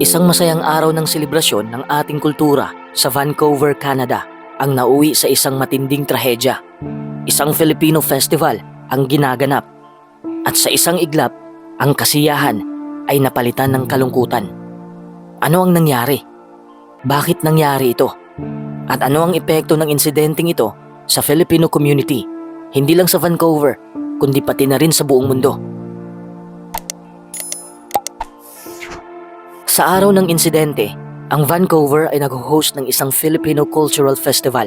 Isang masayang araw ng selebrasyon ng ating kultura sa Vancouver, Canada ang nauwi sa isang matinding trahedya. Isang Filipino festival ang ginaganap at sa isang iglap, ang kasiyahan ay napalitan ng kalungkutan. Ano ang nangyari? Bakit nangyari ito? At ano ang epekto ng insidenteng ito sa Filipino community? Hindi lang sa Vancouver, kundi pati na rin sa buong mundo. Sa araw ng insidente, ang Vancouver ay nag-host ng isang Filipino Cultural Festival.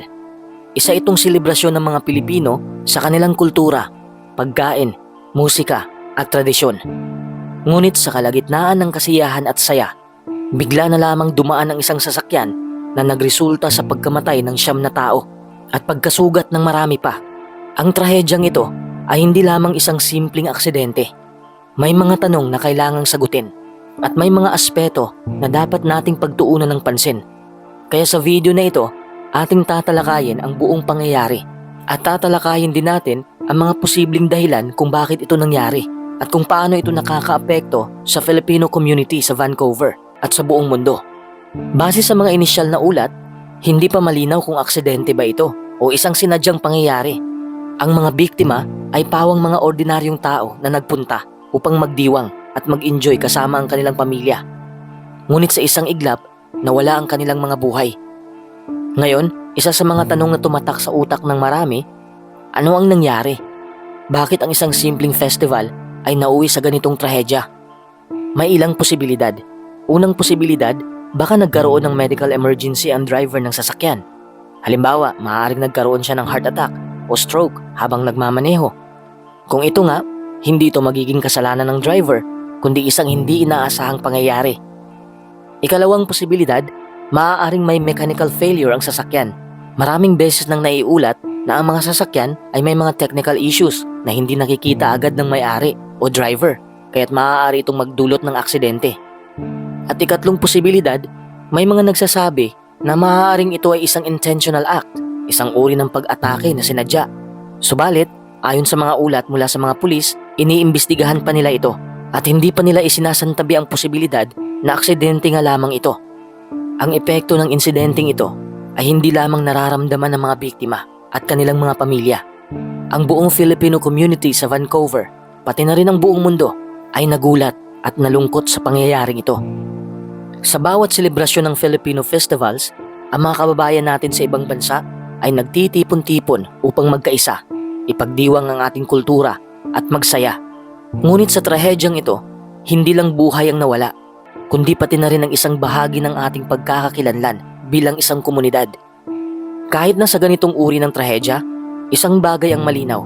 Isa itong selebrasyon ng mga Pilipino sa kanilang kultura, pagkain, musika at tradisyon. Ngunit sa kalagitnaan ng kasiyahan at saya, bigla na lamang dumaan ang isang sasakyan na nagresulta sa pagkamatay ng siyam na tao at pagkasugat ng marami pa. Ang trahedyang ito ay hindi lamang isang simpleng aksidente. May mga tanong na kailangang sagutin at may mga aspeto na dapat nating pagtuunan ng pansin. Kaya sa video na ito, ating tatalakayin ang buong pangyayari at tatalakayin din natin ang mga posibleng dahilan kung bakit ito nangyari at kung paano ito nakakaapekto sa Filipino community sa Vancouver at sa buong mundo. Base sa mga inisyal na ulat, hindi pa malinaw kung aksidente ba ito o isang sinadyang pangyayari. Ang mga biktima ay pawang mga ordinaryong tao na nagpunta upang magdiwang at mag-enjoy kasama ang kanilang pamilya. Ngunit sa isang iglap, nawala ang kanilang mga buhay. Ngayon, isa sa mga tanong na tumatak sa utak ng marami, ano ang nangyari? Bakit ang isang simpleng festival ay nauwi sa ganitong trahedya? May ilang posibilidad. Unang posibilidad, baka nagkaroon ng medical emergency ang driver ng sasakyan. Halimbawa, maaaring nagkaroon siya ng heart attack o stroke habang nagmamaneho. Kung ito nga, hindi ito magiging kasalanan ng driver, kundi isang hindi inaasahang pangyayari. Ikalawang posibilidad, maaaring may mechanical failure ang sasakyan. Maraming beses nang naiulat na ang mga sasakyan ay may mga technical issues na hindi nakikita agad ng may-ari o driver, kaya't maaari itong magdulot ng aksidente. At ikatlong posibilidad, may mga nagsasabi na maaaring ito ay isang intentional act, isang uri ng pag-atake na sinadya. Subalit, ayon sa mga ulat mula sa mga pulis, iniimbestigahan pa nila ito at hindi pa nila isinasantabi ang posibilidad na aksidente nga lamang ito. Ang epekto ng insidenteng ito ay hindi lamang nararamdaman ng mga biktima at kanilang mga pamilya. Ang buong Filipino community sa Vancouver, pati na rin ang buong mundo, ay nagulat at nalungkot sa pangyayaring ito. Sa bawat selebrasyon ng Filipino festivals, ang mga kababayan natin sa ibang bansa ay nagtitipon-tipon upang magkaisa, ipagdiwang ang ating kultura at magsaya. Ngunit sa trahedyang ito, hindi lang buhay ang nawala, kundi pati na rin ang isang bahagi ng ating pagkakakilanlan bilang isang komunidad. Kahit na sa ganitong uri ng trahedya, isang bagay ang malinaw.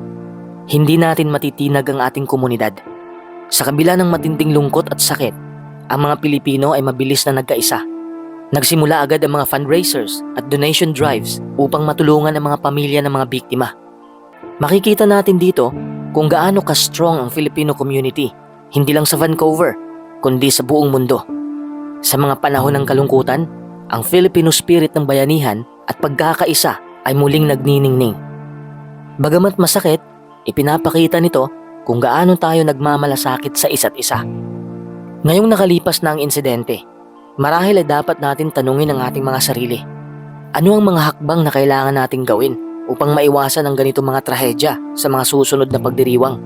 Hindi natin matitinag ang ating komunidad. Sa kabila ng matinding lungkot at sakit, ang mga Pilipino ay mabilis na nagkaisa. Nagsimula agad ang mga fundraisers at donation drives upang matulungan ang mga pamilya ng mga biktima. Makikita natin dito kung gaano ka-strong ang Filipino community, hindi lang sa Vancouver, kundi sa buong mundo. Sa mga panahon ng kalungkutan, ang Filipino spirit ng bayanihan at pagkakaisa ay muling nagniningning. Bagamat masakit, ipinapakita nito kung gaano tayo nagmamalasakit sa isa't isa. Ngayong nakalipas na ang insidente, marahil ay dapat natin tanungin ang ating mga sarili. Ano ang mga hakbang na kailangan nating gawin upang maiwasan ang ganitong mga trahedya sa mga susunod na pagdiriwang?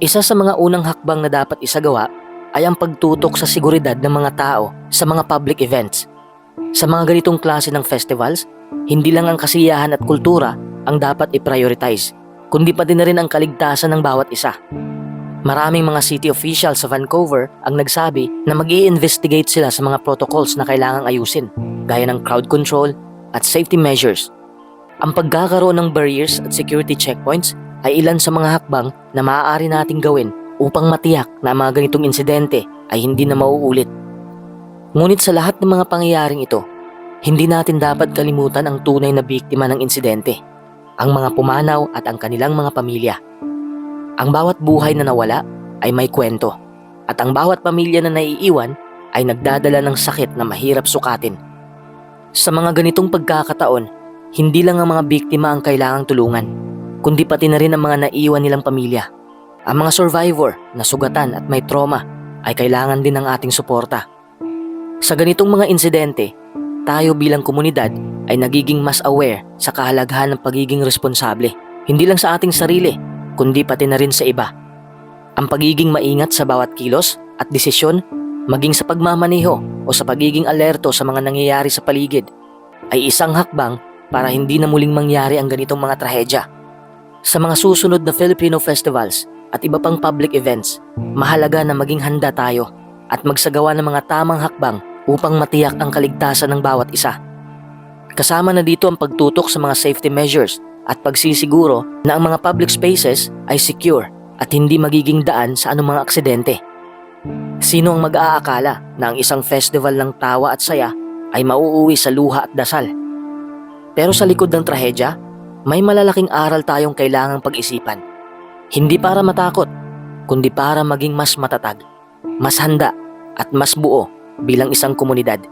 Isa sa mga unang hakbang na dapat isagawa ay ang pagtutok sa seguridad ng mga tao sa mga public events. Sa mga ganitong klase ng festivals, hindi lang ang kasiyahan at kultura ang dapat i-prioritize, kundi pati na rin ang kaligtasan ng bawat isa. Maraming mga city officials sa Vancouver ang nagsabi na mag investigate sila sa mga protocols na kailangang ayusin, gaya ng crowd control at safety measures. Ang pagkakaroon ng barriers at security checkpoints ay ilan sa mga hakbang na maaari nating gawin upang matiyak na mga ganitong insidente ay hindi na mauulit. Ngunit sa lahat ng mga pangyayaring ito, hindi natin dapat kalimutan ang tunay na biktima ng insidente, ang mga pumanaw at ang kanilang mga pamilya. Ang bawat buhay na nawala ay may kwento at ang bawat pamilya na naiiwan ay nagdadala ng sakit na mahirap sukatin. Sa mga ganitong pagkakataon, hindi lang ang mga biktima ang kailangang tulungan, kundi pati na rin ang mga naiwan nilang pamilya. Ang mga survivor na sugatan at may trauma ay kailangan din ng ating suporta. Sa ganitong mga insidente, tayo bilang komunidad ay nagiging mas aware sa kahalagahan ng pagiging responsable. Hindi lang sa ating sarili, kundi pati na rin sa iba. Ang pagiging maingat sa bawat kilos at desisyon, maging sa pagmamaneho o sa pagiging alerto sa mga nangyayari sa paligid, ay isang hakbang para hindi na muling mangyari ang ganitong mga trahedya. Sa mga susunod na Filipino festivals at iba pang public events, mahalaga na maging handa tayo at magsagawa ng mga tamang hakbang upang matiyak ang kaligtasan ng bawat isa. Kasama na dito ang pagtutok sa mga safety measures at pagsisiguro na ang mga public spaces ay secure at hindi magiging daan sa anumang aksidente. Sino ang mag-aakala na ang isang festival ng tawa at saya ay mauuwi sa luha at dasal? Pero sa likod ng trahedya, may malalaking aral tayong kailangang pag-isipan. Hindi para matakot, kundi para maging mas matatag, mas handa at mas buo bilang isang komunidad.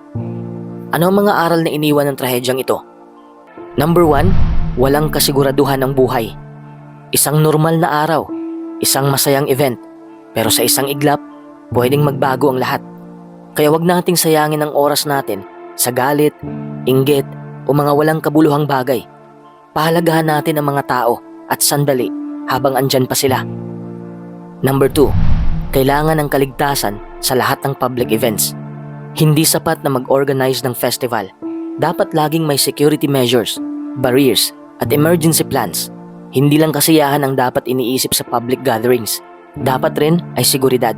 Ano ang mga aral na iniwan ng trahedyang ito? Number one, walang kasiguraduhan ng buhay. Isang normal na araw, isang masayang event, pero sa isang iglap, pwedeng magbago ang lahat. Kaya wag nating sayangin ang oras natin sa galit, inggit, o mga walang kabuluhang bagay. Pahalagahan natin ang mga tao at sandali habang andyan pa sila. Number 2. Kailangan ng kaligtasan sa lahat ng public events. Hindi sapat na mag-organize ng festival. Dapat laging may security measures, barriers, at emergency plans. Hindi lang kasiyahan ang dapat iniisip sa public gatherings. Dapat rin ay seguridad.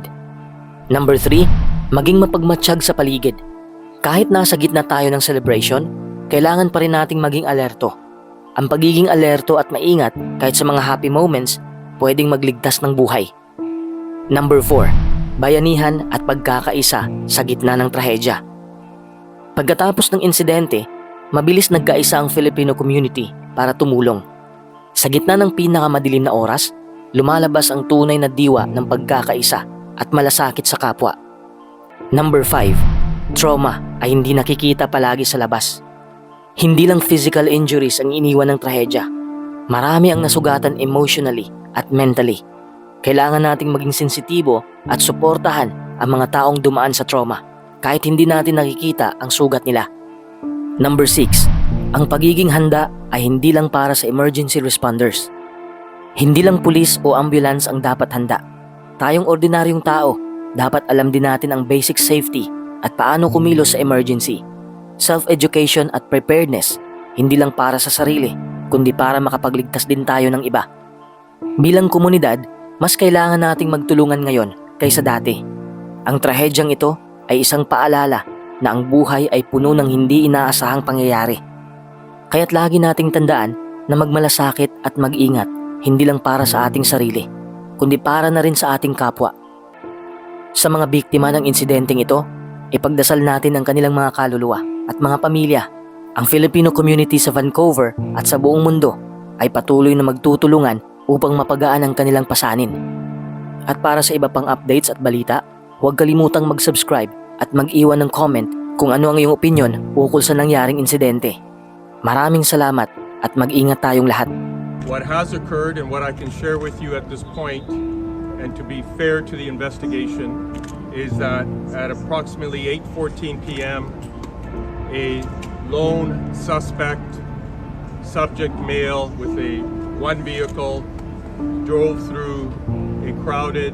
Number 3. Maging mapagmatsyag sa paligid. Kahit nasa gitna tayo ng celebration, kailangan pa rin nating maging alerto. Ang pagiging alerto at maingat kahit sa mga happy moments, pwedeng magligtas ng buhay. Number 4. Bayanihan at pagkakaisa sa gitna ng trahedya. Pagkatapos ng insidente, mabilis nagkaisa ang Filipino community para tumulong. Sa gitna ng pinakamadilim na oras, lumalabas ang tunay na diwa ng pagkakaisa at malasakit sa kapwa. Number 5. Trauma ay hindi nakikita palagi sa labas. Hindi lang physical injuries ang iniwan ng trahedya. Marami ang nasugatan emotionally at mentally. Kailangan nating maging sensitibo at suportahan ang mga taong dumaan sa trauma kahit hindi natin nakikita ang sugat nila. Number 6. Ang pagiging handa ay hindi lang para sa emergency responders. Hindi lang pulis o ambulance ang dapat handa. Tayong ordinaryong tao, dapat alam din natin ang basic safety at paano kumilos sa emergency self-education at preparedness, hindi lang para sa sarili, kundi para makapagligtas din tayo ng iba. Bilang komunidad, mas kailangan nating magtulungan ngayon kaysa dati. Ang trahedyang ito ay isang paalala na ang buhay ay puno ng hindi inaasahang pangyayari. Kaya't lagi nating tandaan na magmalasakit at mag-ingat hindi lang para sa ating sarili, kundi para na rin sa ating kapwa. Sa mga biktima ng insidenteng ito, ipagdasal natin ang kanilang mga kaluluwa at mga pamilya. Ang Filipino community sa Vancouver at sa buong mundo ay patuloy na magtutulungan upang mapagaan ang kanilang pasanin. At para sa iba pang updates at balita, huwag kalimutang mag-subscribe at mag-iwan ng comment kung ano ang iyong opinion ukol sa nangyaring insidente. Maraming salamat at mag-ingat tayong lahat. What has occurred and what I can share with you at this point, and to be fair to the investigation, is that at approximately 8:14 p.m., a lone suspect, subject male with a one vehicle, drove through a crowded